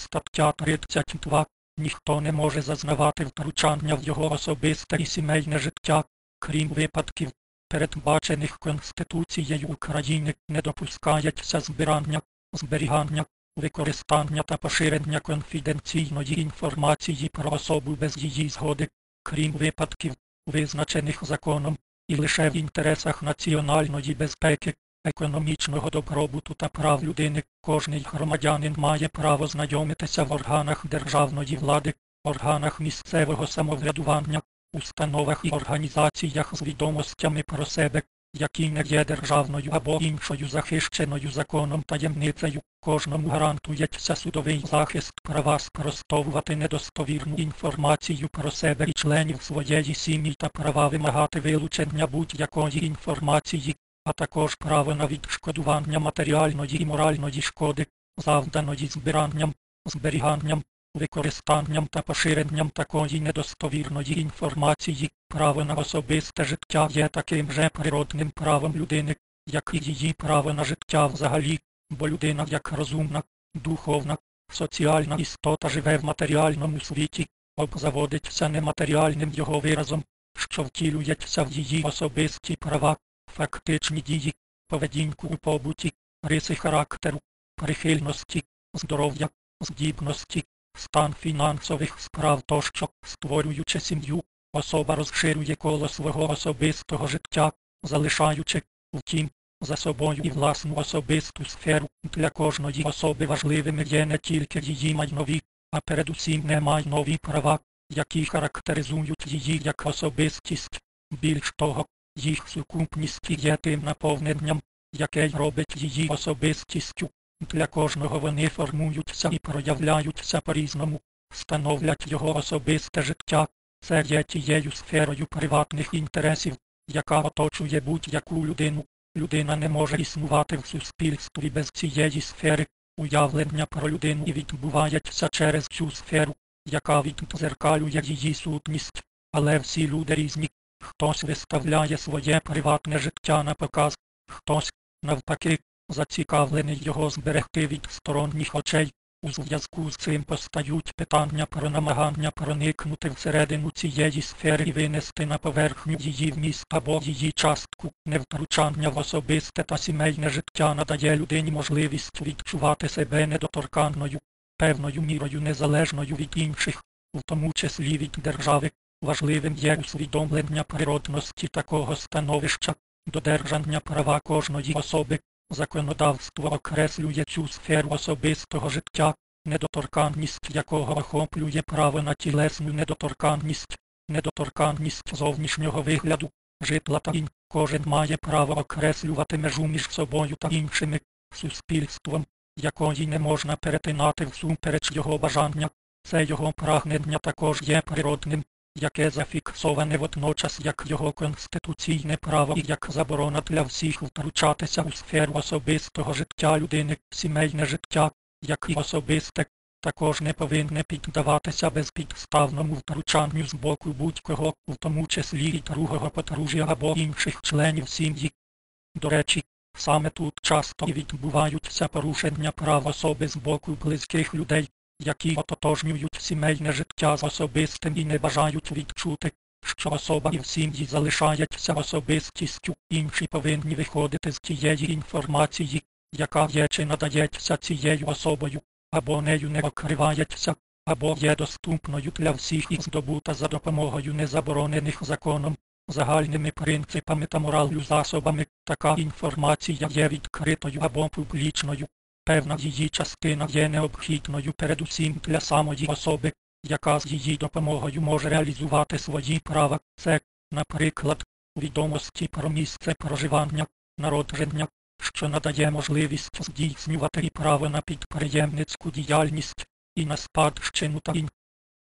Стаття 32. Ніхто не може зазнавати втручання в його особисте і сімейне життя, крім випадків, передбачених Конституцією України, не допускається збирання, зберігання, використання та поширення конфіденційної інформації про особу без її згоди, крім випадків, визначених законом, і лише в інтересах національної безпеки, економічного добробуту та прав людини. Кожний громадянин має право знайомитися в органах державної влади, органах місцевого самоврядування, установах і організаціях з відомостями про себе, які не є державною або іншою захищеною законом таємницею, кожному гарантується судовий захист права спростовувати недостовірну інформацію про себе і членів своєї сім'ї та права вимагати вилучення будь-якої інформації, а також право на відшкодування матеріальної і моральної шкоди, завданої збиранням, зберіганням, використанням та поширенням такої недостовірної інформації, право на особисте життя є таким же природним правом людини, як і її право на життя взагалі, бо людина як розумна, духовна, соціальна істота живе в матеріальному світі, обзаводиться нематеріальним його виразом, що втілюється в її особисті права, фактичні дії, поведінку у побуті, риси характеру, прихильності, здоров'я, здібності, стан фінансових справ тощо, створюючи сім'ю, особа розширює коло свого особистого життя, залишаючи, втім, за собою і власну особисту сферу. Для кожної особи важливими є не тільки її майнові, а передусім немайнові права, які характеризують її як особистість. Більш того, їх сукупність є тим наповненням, яке робить її особистістю. Для кожного вони формуються і проявляються по-різному, становлять його особисте життя. Це є тією сферою приватних інтересів, яка оточує будь-яку людину. Людина не може існувати в суспільстві без цієї сфери. Уявлення про людину і відбувається через цю сферу, яка віддзеркалює її сутність. Але всі люди різні. Хтось виставляє своє приватне життя на показ, хтось, навпаки, зацікавлений його зберегти від сторонніх очей. У зв'язку з цим постають питання про намагання проникнути всередину цієї сфери і винести на поверхню її вміст або її частку. Невтручання в особисте та сімейне життя надає людині можливість відчувати себе недоторканною, певною мірою незалежною від інших, в тому числі від держави. Важливим є усвідомлення природності такого становища, додержання права кожної особи. Законодавство окреслює цю сферу особистого життя, недоторканність якого охоплює право на тілесну недоторканність, недоторканність зовнішнього вигляду, житла та інь. Кожен має право окреслювати межу між собою та іншими суспільством, якої не можна перетинати всупереч його бажання. Це його прагнення також є природним, яке зафіксоване водночас як його конституційне право і як заборона для всіх втручатися у сферу особистого життя людини, сімейне життя, як і особисте, також не повинне піддаватися безпідставному втручанню з боку будь-кого, в тому числі і другого подружжя або інших членів сім'ї. До речі, саме тут часто і відбуваються порушення прав особи з боку близьких людей, які ототожнюють сімейне життя з особистим і не бажають відчути, що особа і в сім'ї залишається особистістю, інші повинні виходити з тієї інформації, яка є чи надається цією особою, або нею не окривається, або є доступною для всіх і здобута за допомогою незаборонених законом. Загальними принципами та моралью засобами така інформація є відкритою або публічною, Певна її частина є необхідною передусім для самої особи, яка з її допомогою може реалізувати свої права. Це, наприклад, відомості про місце проживання, народження, що надає можливість здійснювати і право на підприємницьку діяльність і на спадщину та ін.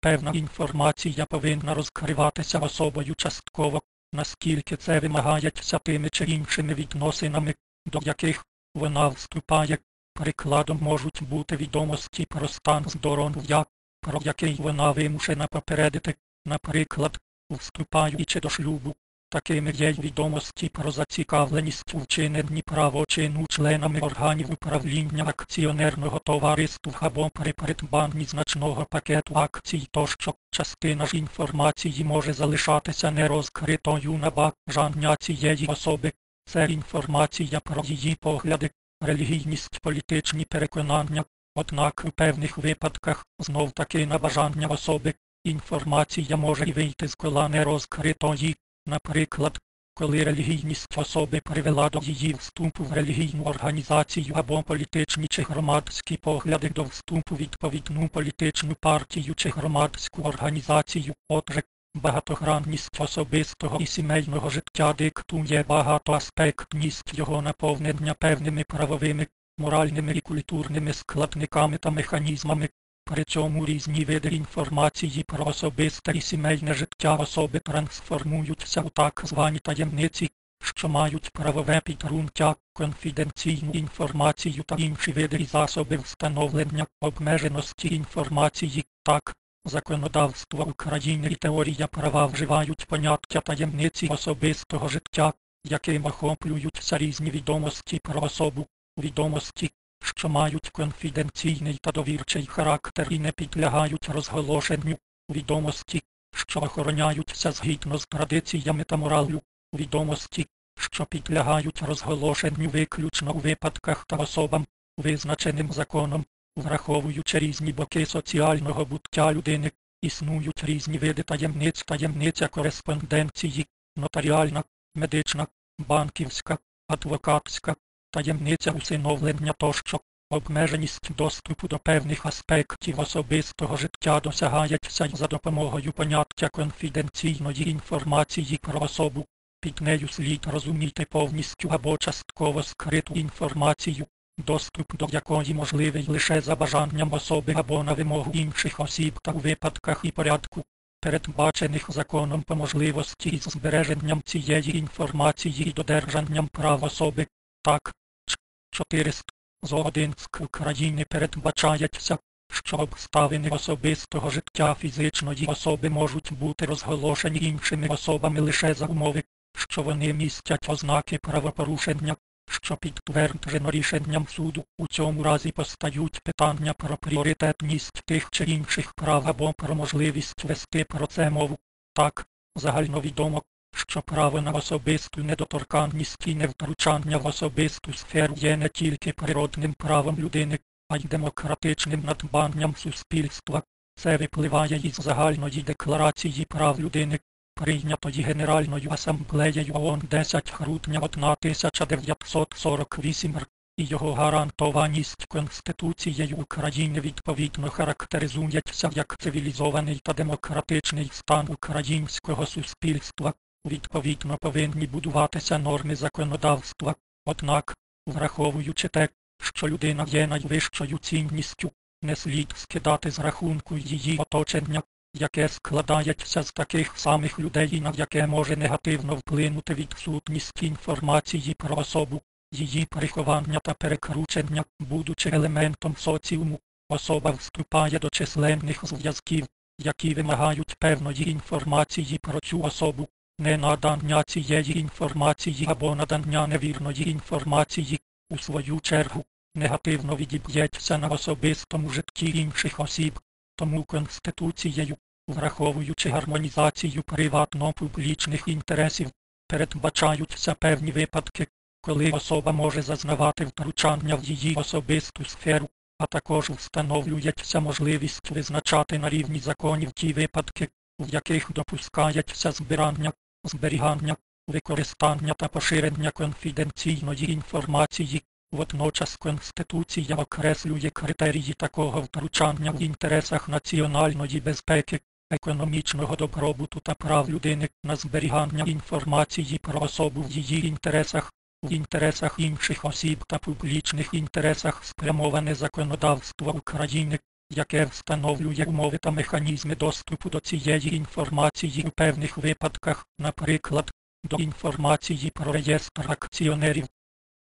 Певна інформація повинна розкриватися особою частково, наскільки це вимагається тими чи іншими відносинами, до яких вона вступає. Прикладом можуть бути відомості про стан здоров'я, про який вона вимушена попередити, наприклад, вступаючи до шлюбу, Такими є й відомості про зацікавленість у вчиненні правочину членами органів управління акціонерного товариства або при придбанні значного пакету акцій тощо. Частина ж інформації може залишатися нерозкритою на бажання цієї особи. Це інформація про її погляди, релігійність, політичні переконання, однак у певних випадках знов таки на бажання особи. Інформація може й вийти з кола нерозкритої, наприклад, коли релігійність особи привела до її вступу в релігійну організацію або політичні чи громадські погляди до вступу в відповідну політичну партію чи громадську організацію. Отже, багатогранність особистого і сімейного життя диктує багатоаспектність його наповнення певними правовими, моральними і культурними складниками та механізмами. При цьому різні види інформації про особисте і сімейне життя особи трансформуються у так звані таємниці, що мають правове підґрунтя, конфіденційну інформацію та інші види і засоби встановлення обмеженості інформації. Так, законодавство України і теорія права вживають поняття таємниці особистого життя, яким охоплюються різні відомості про особу, відомості, що мають конфіденційний та довірчий характер і не підлягають розголошенню, відомості, що охороняються згідно з традиціями та мораллю, відомості, що підлягають розголошенню виключно у випадках та особам, визначеним законом, враховуючи різні боки соціального буття людини, існують різні види таємниць, таємниця кореспонденції, нотаріальна, медична, банківська, адвокатська, таємниця усиновлення тощо. Обмеженість доступу до певних аспектів особистого життя досягається за допомогою поняття конфіденційної інформації про особу. Під нею слід розуміти повністю або частково скриту інформацію, доступ до якої можливий лише за бажанням особи або на вимогу інших осіб та у випадках і порядку, передбачених законом по можливості із збереженням цієї інформації і додержанням прав особи. Так, 400 з Одинськ України передбачається, що обставини особистого життя фізичної особи можуть бути розголошені іншими особами лише за умови, що вони містять ознаки правопорушення, що підтверджено рішенням суду. У цьому разі постають питання про пріоритетність тих чи інших прав або про можливість вести про це мову. Так, загальновідомо, що право на особисту недоторканність і невтручання в особисту сферу є не тільки природним правом людини, а й демократичним надбанням суспільства. Це випливає із загальної декларації прав людини, прийнятої Генеральною асамблеєю ООН 10 грудня 1948 р. І його гарантованість Конституцією України відповідно характеризується як цивілізований та демократичний стан українського суспільства. Відповідно повинні будуватися норми законодавства, однак, враховуючи те, що людина є найвищою цінністю, не слід скидати з рахунку її оточення, яке складається з таких самих людей на яке може негативно вплинути відсутність інформації про особу, її приховання та перекручення, будучи елементом соціуму, особа вступає до численних зв'язків, які вимагають певної інформації про цю особу. Ненадання цієї інформації або надання невірної інформації, у свою чергу, негативно відіб'ється на особистому житті інших осіб, тому Конституцією, враховуючи гармонізацію приватно-публічних інтересів, передбачаються певні випадки, коли особа може зазнавати втручання в її особисту сферу, а також встановлюється можливість визначати на рівні законів ті випадки, в яких допускається збирання зберігання, використання та поширення конфіденційної інформації. Водночас Конституція окреслює критерії такого втручання в інтересах національної безпеки, економічного добробуту та прав людини на зберігання інформації про особу в її інтересах, в інтересах інших осіб та публічних інтересах спрямоване законодавство України яке встановлює умови та механізми доступу до цієї інформації у певних випадках, наприклад, до інформації про реєстр акціонерів.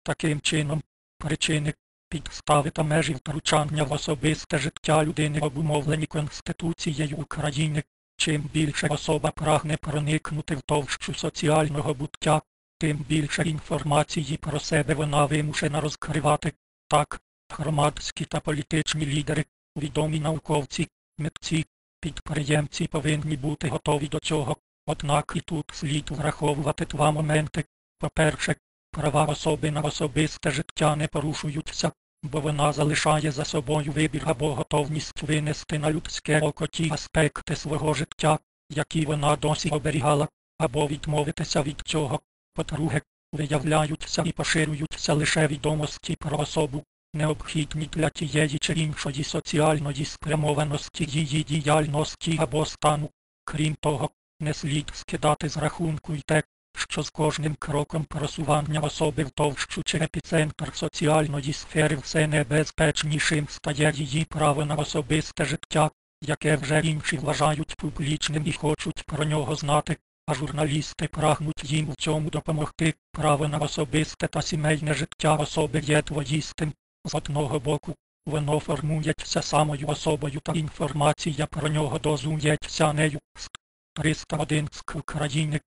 Таким чином, причини, підстави та межі втручання в особисте життя людини обумовлені Конституцією України, Чим більше особа прагне проникнути в товщу соціального буття, тим більше інформації про себе вона вимушена розкривати. Так, громадські та політичні лідери, відомі науковці, митці, підприємці повинні бути готові до цього. Однак і тут слід враховувати два моменти. По-перше, права особи на особисте життя не порушуються, бо вона залишає за собою вибір або готовність винести на людське око ті аспекти свого життя, які вона досі оберігала, або відмовитися від цього. По-друге, виявляються і поширюються лише відомості про особу, необхідні для тієї чи іншої соціальної спрямованості її діяльності або стану. Крім того, не слід скидати з рахунку й те, що з кожним кроком просування особи в товщу чи епіцентр соціальної сфери все небезпечнішим стає її право на особисте життя, яке вже інші вважають публічним і хочуть про нього знати, а журналісти прагнуть їм в цьому допомогти. Право на особисте та сімейне життя особи є двоїстим. З одного боку, воно формується самою особою та інформація про нього дозується нею. З 301 з України.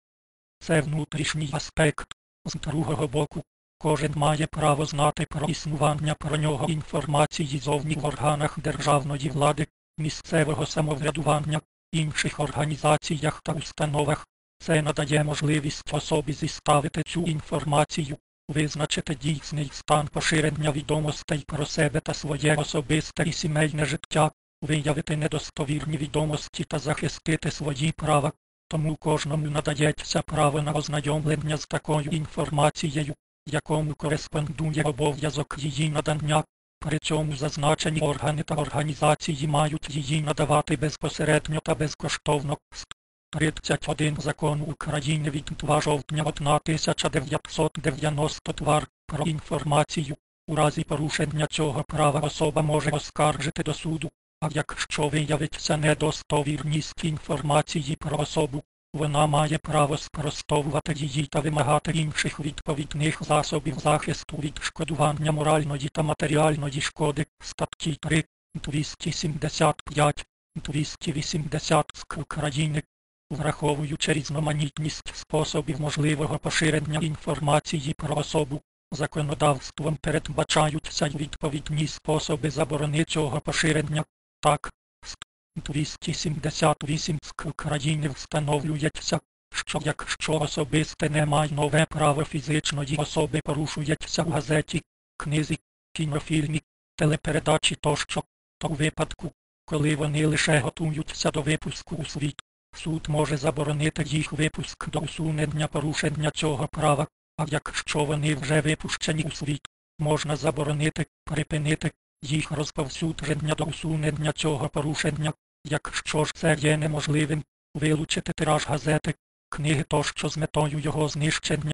Це внутрішній аспект. З другого боку, кожен має право знати про існування про нього інформації зовні в органах державної влади, місцевого самоврядування, інших організаціях та установах. Це надає можливість особі зіставити цю інформацію, визначити дійсний стан поширення відомостей про себе та своє особисте і сімейне життя, виявити недостовірні відомості та захистити свої права. Тому кожному надається право на ознайомлення з такою інформацією, якому кореспондує обов'язок її надання. При цьому зазначені органи та організації мають її надавати безпосередньо та безкоштовно. 31 закону України від 2 жовтня 1992 про інформацію. У разі порушення цього права особа може оскаржити до суду, а якщо виявиться недостовірність інформації про особу, вона має право спростовувати її та вимагати інших відповідних засобів захисту відшкодування моральної та матеріальної шкоди статті 3, 275, 280 СК України, враховуючи різноманітність способів можливого поширення інформації про особу. Законодавством передбачаються й відповідні способи заборони цього поширення. Так, 278 СК встановлюється, що якщо особисте не має нове право фізичної особи порушується в газеті, книзі, кінофільмі, телепередачі тощо, то у випадку, коли вони лише готуються до випуску у світ, суд може заборонити їх випуск до усунення порушення цього права, а якщо вони вже випущені у світ, можна заборонити, припинити їх розповсюдження до усунення цього порушення, якщо ж це є неможливим, вилучити тираж газети, книги тощо з метою його знищення.